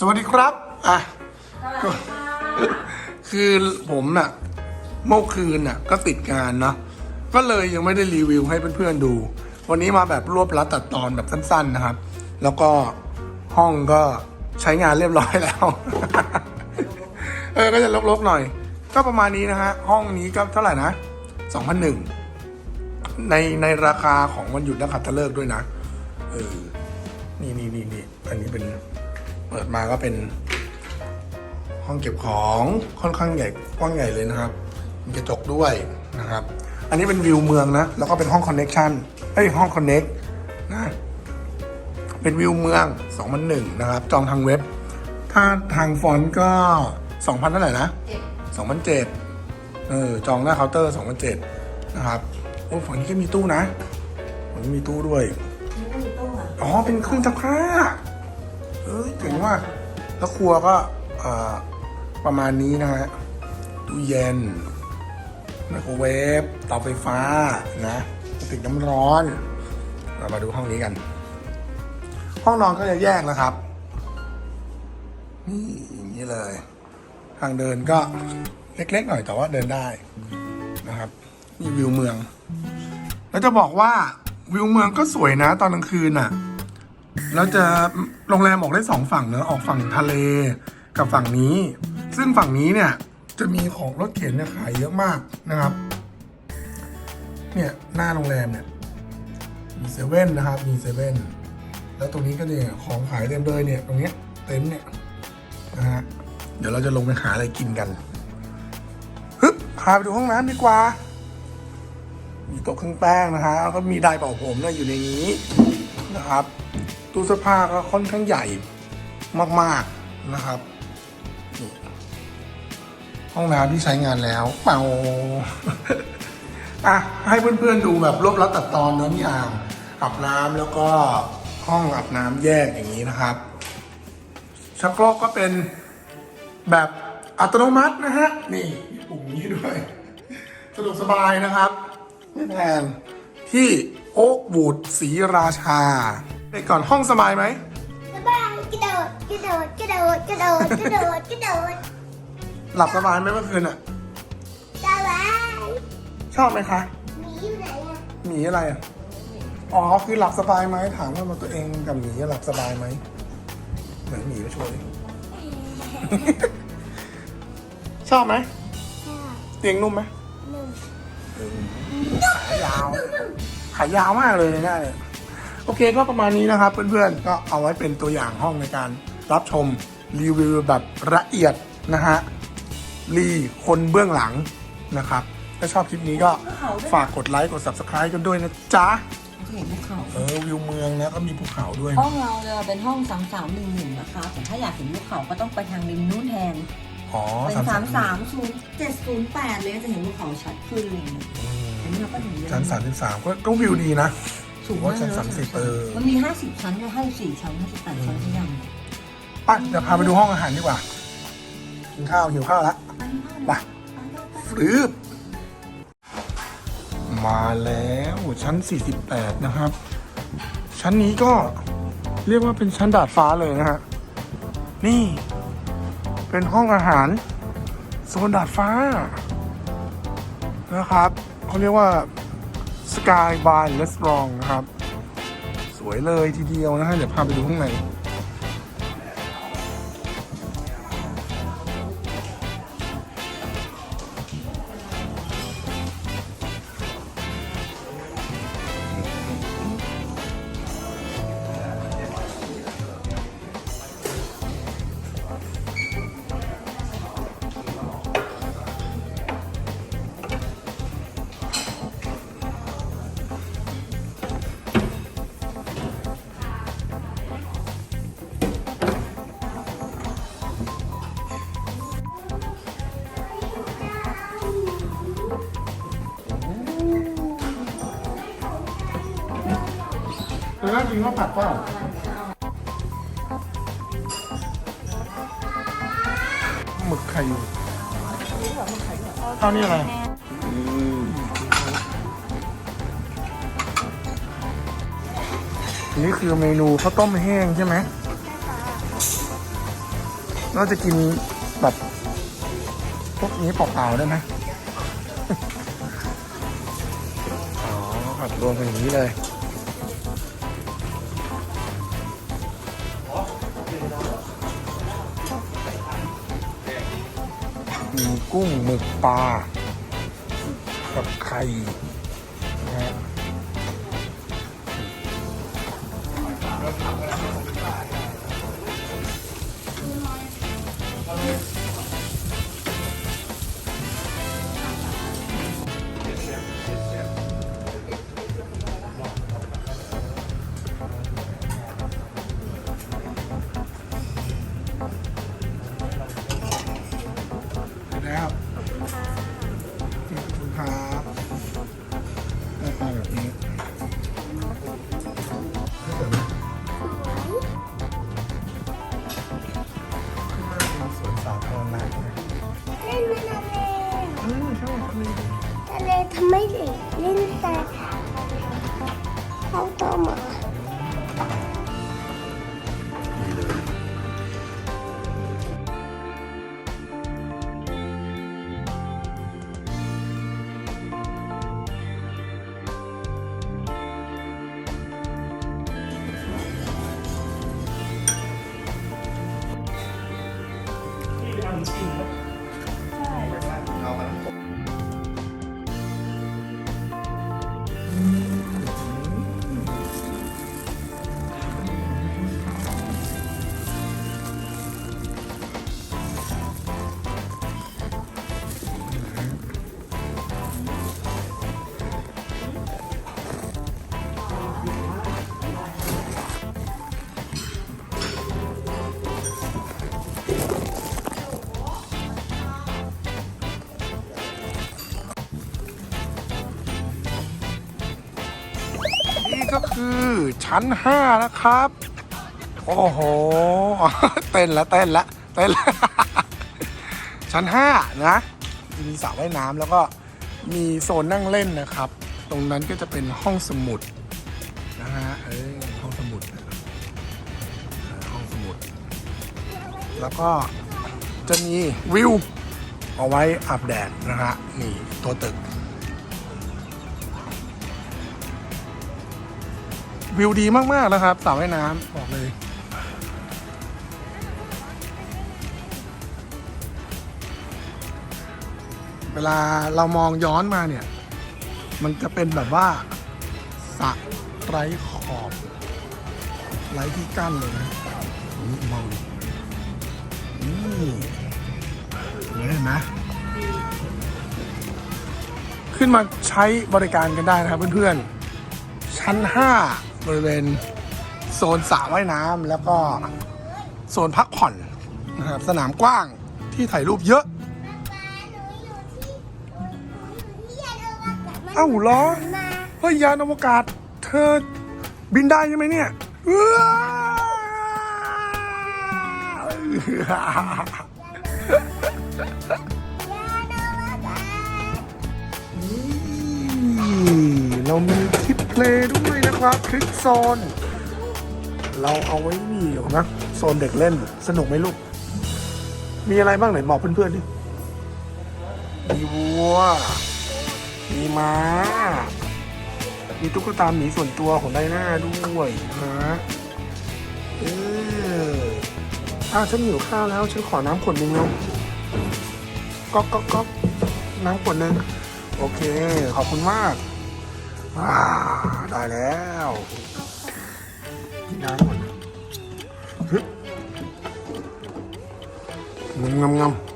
สวัสดีครับ อะ คือผมน่ะ เมื่อคืนน่ะ ก็ติดงานเนาะ ก็เลยยังไม่ได้รีวิวให้เพื่อนๆดู วันนี้มาแบบรวบรัดตัดตอนแบบสั้น ๆนะครับ แล้วก็ห้องก็ใช้งานเรียบร้อยแล้ว เออ ก็จะลกๆหน่อย ก็ประมาณนี้นะฮะ ห้องนี้ก็เท่าไหร่นะ2,001ในในราคาของวันหยุดนักขัตฤกษ์ด้วยนะ เออ นี่นี่นี่นี่อันนี้เป็น เปิดมาก็เป็น ห้องเก็บของค่อนข้างใหญ่กว้างใหญ่เลยนะครับ มีกระจกด้วยนะครับ อันนี้เป็นวิวเมืองนะ แล้วก็เป็นห้องคอนเน็กชันเอ้ยห้องคอนเน็กนะเป็นวิวเมือง 2001 นะครับ จองทางเว็บ ถ้าทางฟอนต์ก็ 2,000เท่าไหร่นะ 2,007เออจองหน้าเคาน์เตอร์ 2,007 นะครับ โอ้ฝั่งนี้ก็มีตู้นะฝั่งนี้มีตู้ด้วย อ๋อ เป็นเครื่องซักผ้า เอ้ยถึงว่าแล้วครัวก็ประมาณนี้นะฮะตู้เย็นไมโครเวฟเตาไฟฟ้านะกระติกน้ำร้อน เรามาดูห้องนี้กัน ห้องนอนก็จะแยกนะครับ นี่อย่างนี้เลย ทางเดินก็เล็กๆหน่อยแต่ว่าเดินได้นะครับนี่วิวเมือง แล้วจะบอกว่าวิวเมืองก็สวยนะ ตอนกลางคืนน่ะ แล้วจะโรงแรมออกได้สองฝั่งเนอะออกฝั่งทะเลกับฝั่งนี้ ซึ่งฝั่งนี้เนี่ยจะมีของรถเข็นเนี่ยขายเยอะมากนะครับ เนี่ยหน้าโรงแรมเนี่ยมีเซเว่นนะครับมีเซเว่นแล้วตรงนี้ก็เนี่ยของขายเต็มเลยเนี่ยตรงเนี้ยเต็นท์เนี่ยนะฮะเดี๋ยวเราจะลงไปหาอะไรกินกันฮึบพาไปดูห้องน้ำดีกว่า มีโต๊ะเครื่องแป้งนะฮะแล้วก็มีไดร์เป่าผมเนี่ยอยู่ในนี้ นะครับ ตู้เสื้อผ้าก็ค่อนข้างใหญ่มากๆนะครับ ห้องน้ำที่ใช้งานแล้วเปาอะให้เพื่อนๆดูแบบรวบรัดตัดตอนเนื้อมีอ่างอาบน้ำแล้วก็ห้องอาบน้ำแยกอย่างนี้นะครับชักโครกก็เป็นแบบอัตโนมัตินะฮะ นี่มีปุ่มนี้ด้วยสะดวกสบายนะครับ ไม่แพงที่ โอ๊กบูดสีราชาไปก่อนห้องสบายไหมสบายกระโดดกระโดดกระโดดกระโดดกระโดดกระโดดหลับสบายไหมเมื่อคืนอะสบายชอบไหมคะหมีอยู่ไหนอะหมีอะไรอะอ๋อคือหลับสบายไหมถามว่ามาตัวเองกับหมีหลับสบายไหมเหมือนหมีไปช่วยชอบไหมเตียงนุ่มไหมหนึ่งขายาว ขายาวมากเลยนะเนี่ยโอเคก็ประมาณนี้นะครับเพื่อนๆก็เอาไว้เป็นตัวอย่างห้องในการรับชมรีวิวแบบละเอียดนะฮะรีคนเบื้องหลังนะครับ ถ้าชอบคลิปนี้ก็ฝากกดไลค์กด subscribe กันด้วยนะจ๊ะเห็นภูเขาเออวิวเมืองนะก็มีภูเขาด้วย ห้องเราจะเป็นห้องสามสามหนึ่งหนึ่งนะคะแต่ถ้าอยากเห็นภูเขาก็ต้องไปทางริมนู้นแทน อ๋อเป็นสามสาสามมสามศูนย์เจ็ดศูนย์แปดเลยจะเห็นภูเขาชัดขึ้นเลยอันนี้เราก็ถึงเยอะชั้นสามสิบสามก็ก็วิวดีนะสูงว่ามากชั้นเลยสามสิบเออมันมีห้าสิบชั้นก็ให้สี่ชั้นห้าสิบแปดชั้นทุกอย่างไปเดี๋ยวพาไปดูห้องอาหารดีกว่ากินข้าวหิวข้าวแล้วไปฟรืบมาแล้วชั้น 48 นะครับ ชั้นนี้ก็เรียกว่าเป็นชั้นดาดฟ้าเลยนะฮะนี่ เป็นห้องอาหารโซนดาดฟ้า นะครับเขาเรียกว่าสกายบาร์และสตรองนะครับ สวยเลยทีเดียวนะฮะเดี๋ยวพาไปดูข้างใน น่ากินข้าวผัดเปล่าหมึกไข่ข้าวนี่อะไรนี่คือเมนูข้าวต้มแห้งใช่ไหมเราจะกินแบบพวกนี้เปล่าๆได้ไหมอ๋อผัดรวมกันอย่างนี้เลย กุ้งหมึกปลากับไข่นะ คือชั้นห้าแล้วครับ โอ้โห เต้นละเต้นละเต้นละ ชั้นห้านะ มีสระว่ายน้ำแล้วก็มีโซนนั่งเล่นนะครับ ตรงนั้นก็จะเป็นห้องสมุดนะฮะ เอ้ยห้องสมุดห้องสมุด แล้วก็จะมีวิวเอาไว้อาบแดดนะฮะ นี่ตัวตึก วิวดีมากๆนะครับสระว่ายน้ำบอกเลย เวลาเรามองย้อนมาเนี่ย มันจะเป็นแบบว่าสระไร้ขอบไร้ที่กั้นเลยนะนี่มองนี่เห็นไหมขึ้นมาใช้บริการกันได้นะครับเพื่อนๆ ชั้น 5 บริเวณโซนสระว่ายน้ำแล้วก็โซนพักผ่อนนะครับสนามกว้างที่ถ่ายรูปเยอะ เอ้าเหรอเฮ้ยยานอวกาศ เธอบินได้ใช่ไหมเนี่ยอื้อนี่ เรามีคลิปเพลย์ด้วยนะครับคลิปโซน เราเอาไว้นี่เดี๋ยวนะโซนเด็กเล่นสนุกไหมลูก มีอะไรบ้างไหนบอกเพื่อนๆดิมีวัว มีม้า มีตุ๊กตาหมีส่วนตัวของไดนาด้วยนะเอออ้าวฉันหิวข้าวแล้ว ฉันขอน้ำขวดหนึงแล้วก๊อกก๊อกก๊อกน้ำขวดหนึง โอเค ขอบคุณมาก ว้าได้แล้วกินน้ำก่อนงำงำงำ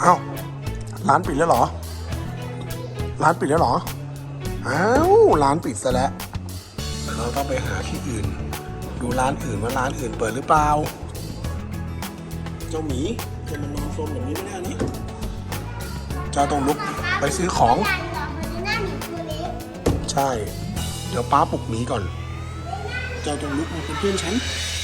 เอ้าร้านปิดแล้วเหรอ ร้านปิดแล้วเหรอ อ้าวร้านปิดซะแล้ว เราต้องไปหาที่อื่น ดูร้านอื่นว่าร้านอื่นเปิดหรือเปล่า เจ้าหมี จะมานอนโซนแบบนี้ไม่ได้นี่เจ้าต้องลุกไปซื้อของการหลอกมันหน้าหมีตัวเล็กใช่ เดี๋ยวป้าปลุกหมีก่อน เจ้าต้องลุกมาเป็นเพื่อนฉันเ